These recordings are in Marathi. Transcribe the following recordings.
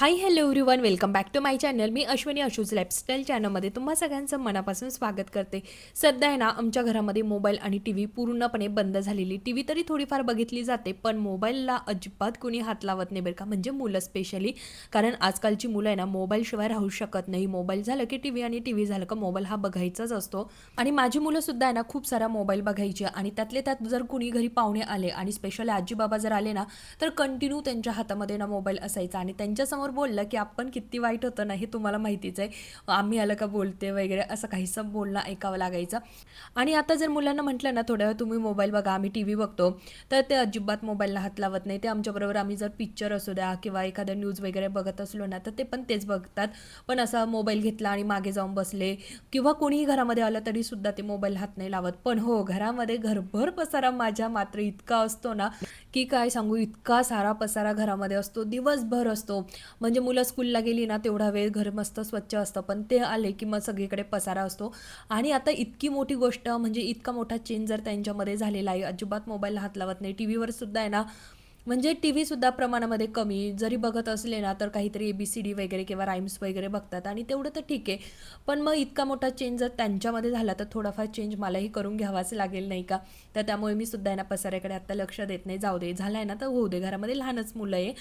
Hi hello everyone welcome back to my channel me Ashwini Ashu's lifestyle चॅनलमध्ये तुम्हा सगळ्यांचं मनापासून स्वागत करते. सध्या आहे ना आमच्या घरामध्ये मोबाईल आणि टी व्ही पूर्णपणे बंद झालेली. टी व्ही तरी थोडीफार बघितली जाते पण मोबाईलला अजिबात कोणी हात लावत नाही बरं का. म्हणजे मुलं स्पेशली कारण आजकालची मुलं आहे ना मोबाईलशिवाय राहू शकत नाही. मोबाईल झालं की टी व्ही आणि टी व्ही झालं का मोबाईल हा बघायचाच असतो. आणि माझी मुलंसुद्धा आहे ना खूप सारा मोबाईल बघायची आणि त्यातले त्यात जर कुणी घरी पाहुणे आले आणि स्पेशली आजी बाबा जर आले ना तर कंटिन्यू त्यांच्या हातामध्ये ना मोबाईल असायचा. आणि त्यांच्यासमोर बोललं की आपण किती वाईट होतं ना हे तुम्हाला माहितीच आहे. आम्ही आलं का बोलते वगैरे असं काहीसं बोलणं ऐकावं लागायचं. आणि आता जर मुलांना म्हटलं ना थोड्या वेळ तुम्ही मोबाईल बघा आम्ही टी व्ही बघतो तर ते अजिबात मोबाईलला हात लावत नाही. ते आमच्याबरोबर आम्ही जर पिक्चर असू द्या किंवा एखाद्या न्यूज वगैरे बघत असलो ना तर ते पण तेच बघतात. पण असा मोबाईल घेतला आणि मागे जाऊन बसले किंवा कोणीही घरामध्ये आलं तरी सुद्धा ते मोबाईल हात नाही लावत. पण हो घरामध्ये घरभर पसारा माझ्या मात्र इतका असतो ना की काय सांगू इतका सारा पसारा घरामध्ये असतो. दिवसभर असतो. म्हणजे मुलं स्कूलला गेली ना तेवढा वेळ घर मस्त स्वच्छ असतं. पण ते आले की मग सगळीकडे पसारा असतो. आणि आता इतकी मोठी गोष्ट म्हणजे इतका मोठा चेंज जर त्यांच्यामध्ये झालेला आहे. अजिबात मोबाईलला हात लावत नाही. टी व्हीवर सुद्धा आहे ना म्हणजे टी व्हीसुद्धा प्रमाणामध्ये कमी जरी बघत असले ना तर काहीतरी ए बी सी डी वगैरे किंवा राईम्स वगैरे बघतात आणि तेवढं तर ठीक आहे. पण मग इतका मोठा चेंज जर त्यांच्यामध्ये झाला तर थोडाफार चेंज मलाही करून घ्यावाच लागेल नाही का? तर त्यामुळे मी सुद्धा आहे ना पसाऱ्याकडे आत्ता लक्ष देत नाही. जाऊ दे झालं आहे ना तर होऊ दे. घरामध्ये लहानच मुलं आहे.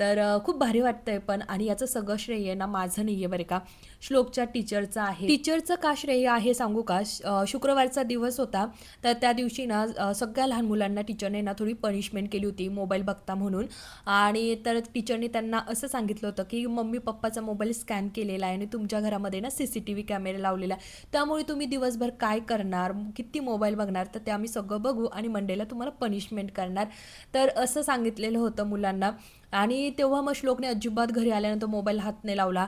तर खूप भारी वाटतंय पण आणि याचं सगळं श्रेय आहे ना माझं नाही आहे बरं का. श्लोकच्या टीचरचं आहे. टीचरचं का श्रेय आहे सांगू का? श- शुक्रवारचा दिवस होता तर त्या दिवशी ना सगळ्या लहान मुलांना टीचरने ना थोडी पनिशमेंट केली होती मोबाईल बघता म्हणून. आणि तर टीचरने त्यांना असं सांगितलं होतं की मम्मी पप्पाचा मोबाईल स्कॅन केलेला आहे आणि तुमच्या घरामध्ये ना C C T V camera लावलेला आहे. त्यामुळे तुम्ही दिवसभर काय करणार? किती मोबाईल बघणार? तर ते आम्ही सगळं बघू आणि मंडेला तुम्हाला पनिशमेंट करणार. तर असं सांगितलेलं होतं मुलांना. आणि तेव्हा मग श्लोकने अजिबात घरी आल्यानंतर मोबाईल हात नाही लावला.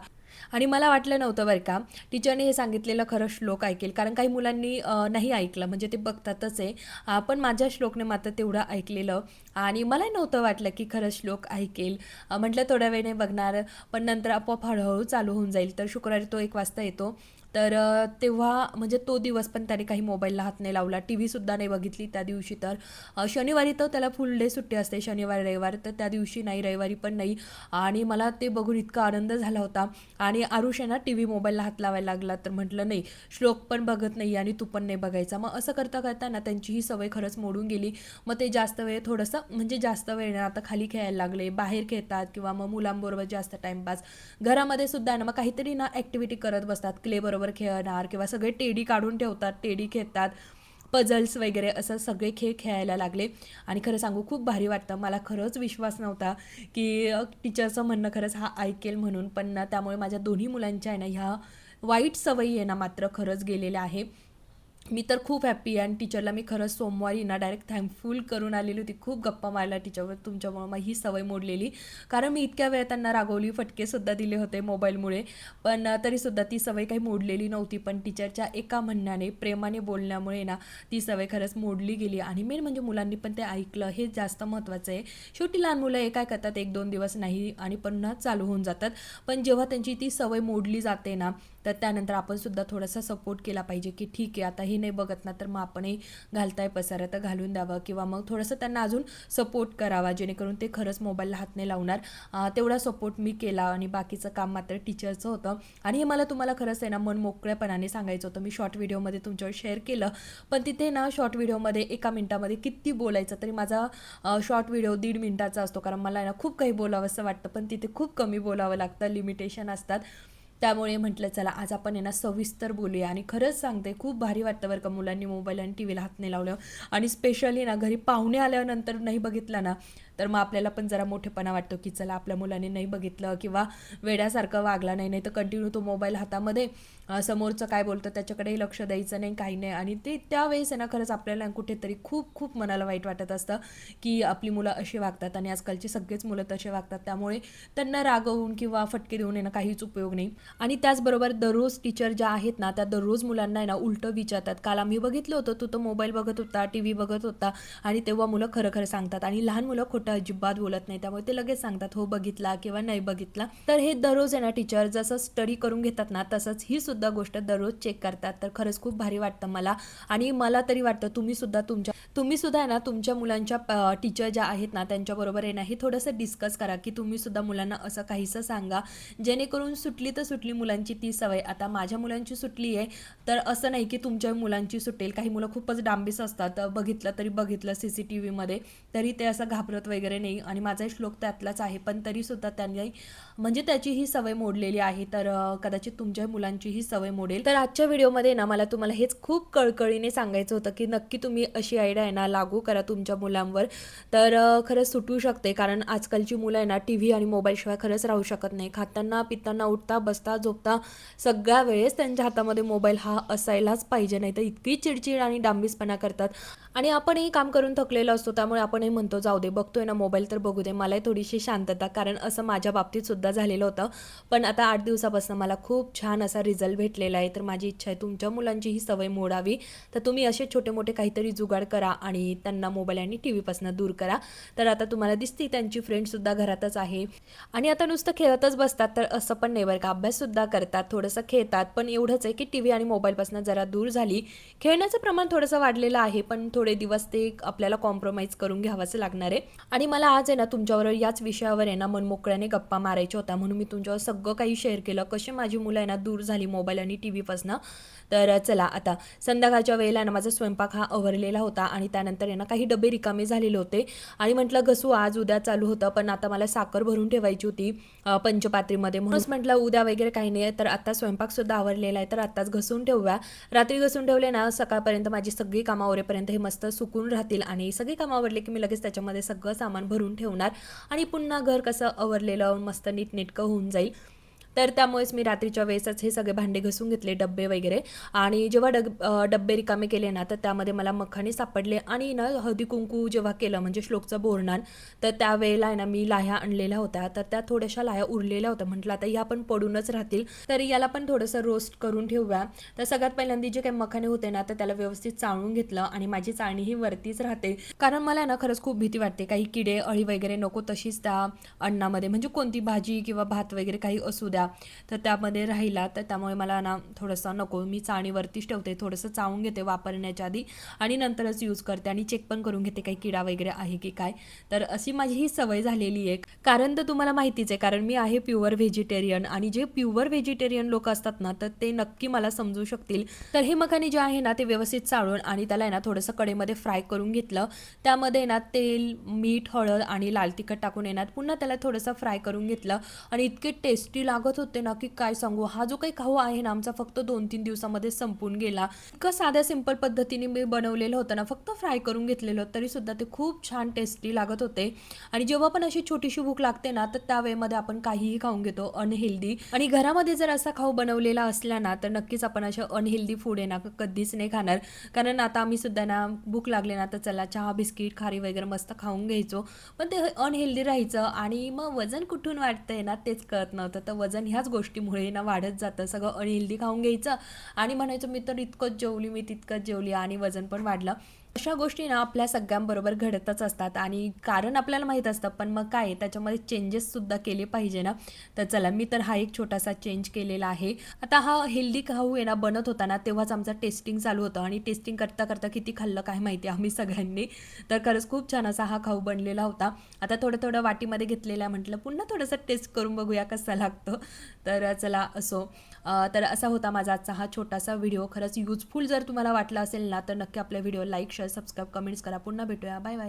आणि मला वाटलं नव्हतं बरं का टीचरने हे सांगितलेलं खरं श्लोक ऐकेल. कारण काही मुलांनी नाही ऐकलं. म्हणजे ते बघतातच आहे. पण माझ्या श्लोकने मात्र तेवढं ऐकलेलं. आणि मलाही नव्हतं वाटलं की खरं श्लोक ऐकेल. म्हटलं थोड्या वेळेने बघणार. पण नंतर आपोआप हळूहळू चालू होऊन जाईल. तर शुक्रवारी तो एक वाजता येतो. तर तेव्हा म्हणजे तो दिवस पण त्याने काही मोबाईलला हात नाही लावला. टी व्हीसुद्धा नाही बघितली त्या दिवशी तर. शनिवारी तर त्याला फुल डे सुट्टी असते शनिवार रविवार. तर त्या दिवशी नाही रविवारी पण नाही. आणि मला ते बघून इतका आनंद झाला होता. आणि आरुष आहे ना टी व्ही मोबाईलला हात लावायला लागला तर म्हटलं नाही श्लोक पण बघत नाही आणि तू पण नाही बघायचा. मग असं करता करता ना त्यांची ही सवय खरंच मोडून गेली. मग ते जास्त वेळ थोडंसं म्हणजे जास्त वेळ आता खाली खेळायला लागले बाहेर खेळतात किंवा मग मुलांबरोबर जास्त टाईमपास घरामध्ये सुद्धा आहे ना मग काहीतरी ना ॲक्टिव्हिटी करत बसतात क्लेबरोबर बरोबर खेळणार किंवा सगळे टेडी काढून ठेवतात टेडी खेळतात पझल्स वगैरे असं सगळे खेळ खेळायला लागले. आणि खरं सांगू खूप भारी वाटतं. मला खरंच विश्वास नव्हता की टीचरचं म्हणणं खरंच हा ऐकेल म्हणून. पण ना त्यामुळे माझ्या दोन्ही मुलांच्या आहे ना ह्या वाईट सवयी आहे ना मात्र खरंच गेलेल्या आहे. मी तर खूप हॅप्पी आहे. आणि टीचरला मी खरंच सोमवारी ना डायरेक्ट थँकफुल करून आलेली होती. खूप गप्पा मारल्या टीचरवर तुमच्यामुळं मग ही सवय मोडलेली. कारण मी इतक्या वेळ त्यांना रागवली फटकेसुद्धा दिले होते मोबाईलमुळे पण तरीसुद्धा ती सवय काही मोडलेली नव्हती. पण टीचरच्या एका म्हणण्याने प्रेमाने बोलण्यामुळे ना ती सवय खरंच मोडली गेली. आणि मेन म्हणजे मुलांनी पण ते ऐकलं. हे जास्त महत्त्वाचं आहे. शेवटी लहान मुलं हे काय करतात? एक दोन दिवस नाही आणि पुन्हा चालू होऊन जातात. पण जेव्हा त्यांची ती सवय मोडली जाते ना तर त्यानंतर आपण सुद्धा थोडासा सपोर्ट केला पाहिजे की ठीक आहे आता हे नाही बघत ना तर मग आपणही घालताय पसारा तर घालून द्यावं किंवा मग थोडंसं त्यांना अजून सपोर्ट करावा जेणेकरून ते खरंच मोबाईलला हात नाही लावणार. तेवढा सपोर्ट मी केला आणि बाकीचं काम मात्र टीचरचं होतं. आणि हे मला तुम्हाला खरंच आहे ना मन मोकळ्यापणाने सांगायचं होतं. मी शॉर्ट व्हिडिओमध्ये तुमच्यावर शेअर केलं. पण तिथे ना शॉर्ट व्हिडिओमध्ये एका मिनटामध्ये किती बोलायचं तरी माझा शॉर्ट व्हिडिओ दीड मिनिटाचा असतो. कारण मला आहे ना खूप काही बोलावं असं वाटतं. पण तिथे खूप कमी बोलावं लागतं. लिमिटेशन असतात. त्यामुळे म्हटलं चला आज आपण यांना ना सविस्तर बोलूया. आणि खरंच सांगते खूप भारी वाटतं बरं का मुलांनी मोबाईल आणि टी व्हीला हात नाही लावलं. आणि स्पेशली ना घरी पाहुणे आल्यानंतर नाही बघितला ना तर मग आपल्याला पण जरा मोठेपणा वाटतो की चला आपल्या मुलाने नाही बघितलं किंवा वेड्यासारखं वागला नाही नाही तर कंटिन्यू तो मोबाईल हातामध्ये समोरचं काय बोलतं त्याच्याकडेही लक्ष द्यायचं नाही काही नाही. आणि ते त्यावेळेस आहे ना खरंच आपल्याला कुठेतरी खूप खूप मनाला वाईट वाटत असतं की आपली मुलं अशी वागतात आणि आजकालची सगळेच मुलं तसे वागतात. त्यामुळे त्यांना रागवून किंवा फटके देऊन येणं काहीच उपयोग नाही. आणि त्याचबरोबर दररोज टीचर ज्या आहेत ना त्या दररोज मुलांना आहे ना उलटं विचारतात. काल आम्ही बघितलं होतं तू तो मोबाईल बघत होता टी व्ही बघत होता आणि तेव्हा मुलं खरं खरं सांगतात. आणि लहान मुलं खोटं खोटं अजिबात बोलत नाही. त्यामुळे ते लगेच सांगतात हो बघितला किंवा नाही बघितला. तर हे दररोज आहे ना टीचर जसं स्टडी करून घेतात ना तसंच ही सुद्धा गोष्ट दररोज चेक करतात. तर खरंच खूप भारी वाटतं मला. आणि मला तरी वाटतं तुम्ही सुद्धा तुमच्या तुम्ही सुद्धा आहे ना तुमच्या मुलांच्या टीचर ज्या आहेत ना त्यांच्याबरोबर आहे ना हे थोडंसं डिस्कस करा की तुम्ही सुद्धा मुलांना असं काहीसं सांगा. जेणेकरून सुटली तर सुटली मुलांची ती सवय. आता माझ्या मुलांची सुटली आहे तर असं नाही की तुमच्या मुलांची सुटेल. काही मुलं खूपच डांबीस असतात. बघितलं तरी बघितलं सी सी टी व्हीमध्ये तरी ते असं घाबरत वगैरे नाही आणि माझा श्लोक त्यातलाच आहे पण तरीसुद्धा त्यांनी म्हणजे त्याची ही सवय मोडलेली आहे तर कदाचित तुमच्या मुलांची ही सवय मोडेल. तर आजच्या व्हिडिओमध्ये ना मला तुम्हाला हेच खूप कळकळीने सांगायचं होतं की नक्की तुम्ही अशी आयडिया आहे ना लागू करा तुमच्या मुलांवर. तर खरंच सुटू शकते कारण आजकालची मुलं आहे ना टी व्ही आणि मोबाईलशिवाय खरंच राहू शकत नाही. खाताना पिताना उठता बसता झोपता सगळ्या वेळेस त्यांच्या हातामध्ये मोबाईल हा असायलाच पाहिजे नाही तर इतकी चिडचिड आणि डांबीसपणा करतात. आणि आपणही काम करून थकलेलो असतो त्यामुळे आपणही म्हणतो जाऊ दे बघतोय ना मोबाईल तर बघू दे मलाही थोडीशी शांतता. कारण असं माझ्या बाबतीत सुद्धा झालेलं होतं. पण आता आठ दिवसापासून मला खूप छान असा रिझल्ट भेटलेला आहे. तर माझी इच्छा आहे तुमच्या मुलांची ही सवय मोडावी. तर तुम्ही असे छोटे मोठे काहीतरी जुगाड करा आणि त्यांना मोबाईल आणि टी व्हीपासून दूर करा. तर आता तुम्हाला दिसते त्यांची फ्रेंडसुद्धा घरातच आहे. आणि आता नुसतं खेळतच बसतात तर असं पण नाही बरं का. अभ्याससुद्धा करतात थोडंसं खेळतात. पण एवढंच आहे की टी व्ही आणि मोबाईलपासून जरा दूर झाली. खेळण्याचं प्रमाण थोडंसं वाढलेलं आहे पण थोडं दिवस ते आपल्याला कॉम्प्रोमाइज करून घ्यावंच लागणार आहे. आणि मला आज आहे ना तुमच्यावर याच विषयावर आहे ना मनमोकळ्याने गप्पा मारायच्या होत्या. म्हणून मी तुमच्यावर सगळं काही शेअर केलं. कसे माझी मुलं आहे ना दूर झाली मोबाईल आणि टी व्हीपासनं तर चला आता संध्याकाळच्या वेळेला ना माझा स्वयंपाक हा आवरलेला होता आणि त्यानंतर आहे ना काही डबे रिकामे झालेले होते. आणि म्हटलं घसू आज उद्या चालू होतं पण आता मला साखर भरून ठेवायची होती पंचपात्रीमध्ये. म्हणूनच म्हटलं उद्या वगैरे काही नाही तर आता स्वयंपाकसुद्धा आवरलेला आहे तर आत्ताच घसून ठेवूया. रात्री घसून ठेवले ना सकाळपर्यंत माझी सगळी कामावरेपर्यंत हे मस्त सुकून राहतील आणि सगळी कामं आवरले की मी लगेच त्याच्यामध्ये सगळं सामान भरून ठेवणार आणि पुन्हा घर कसं आवरलेलं मस्त नीटनेटकं होऊन जाईल. तर त्यामुळेच मी रात्रीच्या वेळेसच हे सगळे भांडे घसून घेतले डब्बे वगैरे. आणि जेव्हा डग डब्बे रिकामे केले ना तर त्यामध्ये मला मखाणे सापडले आणि ना हळदी कुंकू जेव्हा केलं म्हणजे श्लोकचं बोरणान तर त्यावेळेला ना मी लाह्या आणलेल्या होत्या. तर त्या थोड्याशा लाह्या उरलेल्या होत्या. म्हटलं आता ह्या पण पडूनच राहतील. तर याला पण थोडंसं रोस्ट करून ठेवूया. तर सगळ्यात पहिल्यांदा जे काही मखाने होते ना तर त्याला व्यवस्थित चाळून घेतलं आणि माझी चाळणी ही वरतीच राहते. कारण मला ना खरंच खूप भीती वाटते. काही किडे अळी वगैरे नको तशीच त्या अन्नामध्ये. म्हणजे कोणती भाजी किंवा भात वगैरे काही असू द्या. तर त्यामध्ये राहिला. तर त्यामुळे मला ना थोडंसं नको मी चाळणीवरतीच ठेवते थोडंसं चावून घेते वापरण्याच्या आधी आणि नंतरच यूज करते आणि चेक पण करून घेते काही किडा वगैरे आहे की काय. तर अशी माझी ही सवय झालेली आहे. कारण तर तुम्हाला माहितीच आहे कारण मी आहे प्युअर व्हेजिटेरियन आणि जे प्युअर व्हेजिटेरियन लोक असतात ना तर ते नक्की मला समजू शकतील. तर हे मखाने जे आहे ना ते व्यवस्थित चाळून आणि त्याला आहे ना थोडंसं कडेमध्ये फ्राय करून घेतलं. त्यामध्ये ना तेल मीठ हळद आणि लाल तिखट टाकून येणार पुन्हा त्याला थोडंसं फ्राय करून घेतलं आणि इतके टेस्टी लागत होते ना की काय सांगू? हा जो काही खाऊ आहे ना आमचा फक्त दोन तीन दिवसामध्ये संपून गेला. इतकं साध्या सिंपल पद्धतीने मी बनवलेलं होतं ना फक्त फ्राय करून घेतलेलं तरी सुद्धा ते खूप छान टेस्टी लागत होते. आणि जेव्हा पण अशी छोटीशी भूक लागते ना तर त्या वेळेमध्ये आपण काहीही खाऊन घेतो अनहेल्दी आणि घरामध्ये जर असा खाऊ बनवलेला असला ना तर नक्कीच आपण अशा अनहेल्दी फूड आहे ना कधीच नाही खाणार. कारण आता आम्ही सुद्धा ना भूक लागले ना तर चला चहा बिस्किट खारी वगैरे मस्त खाऊन घ्यायचो. पण ते अनहेल्दी राहायचं आणि मग वजन कुठून वाढतंय ना तेच कळत नव्हतं. तर वजन ह्याच गोष्टीमुळे ना वाढत जातं सगळं अनहेल्दी खाऊन घ्यायचं. आणि म्हणायचं मी तर इतकंच जेवली मी तितकंच जेवली. आणि वजन पण वाढलं. अशा गोष्टी ना आपल्या सगळ्यांबरोबर घडतच असतात आणि कारण आपल्याला माहीत असतं पण मग काय त्याच्यामध्ये चेंजेस सुद्धा केले पाहिजे ना. तर चला मी तर हा एक छोटासा चेंज केलेला आहे. आता हा हेल्दी खाऊ आहे ना बनत होता ना तेव्हाच आमचं टेस्टिंग चालू होतं आणि टेस्टिंग करता करता किती खाल्लं काय माहिती आम्ही सगळ्यांनी. तर खरंच खूप छान असा हा खाऊ बनलेला होता. आता थोडं थोडं वाटीमध्ये घेतलेला आहे म्हटलं पुन्हा थोडंसं टेस्ट करून बघूया कसा लागतो. तर चला असो. तर असा होता माझा आजचा हा छोटासा व्हिडिओ खरंच युजफुल जर तुम्हाला वाटला असेल ना तर नक्की आपल्या video like share subscribe comments करा. पुन्हा भेटूया. Bye bye.